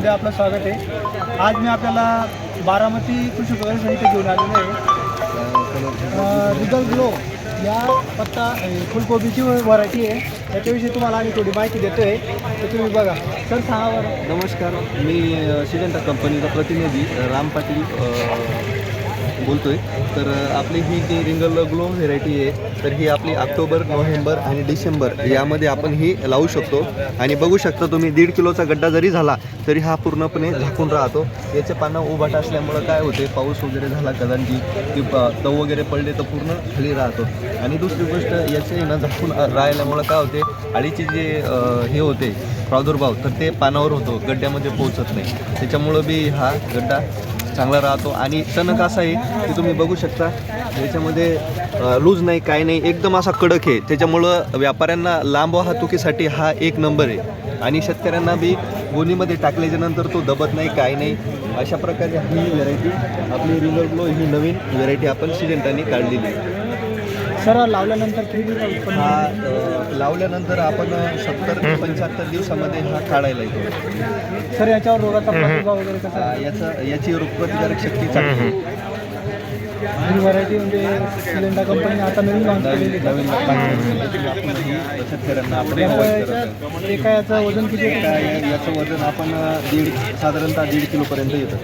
मध्ये आपलं स्वागत आहे. आज मी आपल्याला बारामती कृषी प्रकार इथे घेऊन आलेलो आहे. रिगल ग्लो या पत्ता फुलकोबीची व्हरायटी आहे. त्याच्याविषयी तुम्हाला आम्ही थोडी माहिती देतो आहे तर तुम्ही बघा. सर सांगा बरं नमस्कार. मी सिजंटा कंपनीचा प्रतिनिधी राम पाटील बोलतोय. तर आपली ही जी रिंगल ग्लो व्हेरायटी आहे तर ही आपली ऑक्टोबर नोव्हेंबर आणि डिसेंबर यामध्ये आपण ही लावू शकतो. आणि बघू शकता तुम्ही दीड किलोचा गड्डा जरी झाला तरी हा पूर्णपणे झाकून राहतो. याचे पानं उभाट असल्यामुळं काय होते पाऊस वगैरे झाला कदांची की तव वगैरे पडले तर पूर्ण खाली राहतो. आणि दुसरी गोष्ट याचे ना झाकून राहिल्यामुळं काय होते अळीचे जे हे होते प्रादुर्भाव तर ते पानावर होतो गड्ड्यामध्ये पोहोचत नाही. त्याच्यामुळं बी हा गड्डा चांगला राहतो. आणि टणक असा आहे की तुम्ही बघू शकता याच्यामध्ये लूज नाही काय नाही एकदम असा कडक आहे. त्याच्यामुळं व्यापाऱ्यांना लांब वाहतुकीसाठी हा एक नंबर आहे. आणि शेतकऱ्यांना बी गोणीमध्ये टाकल्याच्यानंतर तो दबत नाही काय नाही. अशा प्रकारे ही व्हेरायटी आपली रिव्हर ग्लो ही नवीन व्हेरायटी आपण सिजेंटाने काढलेली आहे. सर लावल्यानंतर किती हा लावल्यानंतर आपण सत्तर ते पंच्याहत्तर दिवसामध्ये हा काढायला येतो सर याच्यावर रोगाचा प्रादुर्भाव वगैरे कसा याचं याची रोगप्रतिकारक शक्ती चांगली. आहे. ही व्हरायटी म्हणजे सिलेंडर कंपनीने आता नवीन लॉन्च केलेली नवीन आहे. ही शेतकऱ्यांना आपण याचं provide करत आहे. एका याचं वजन किती आहे? या- याचं वजन आपण दीड साधारणतः दीड किलोपर्यंत येतं.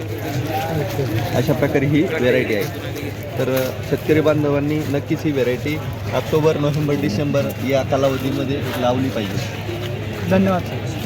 अशा प्रकारे ही व्हेरायटी आहे. तर शेतकरी बांधवांनी नक्कीच ही व्हेरायटी ऑक्टोबर नोव्हेंबर डिसेंबर या कालावधीमध्ये लावली पाहिजे. धन्यवाद सर.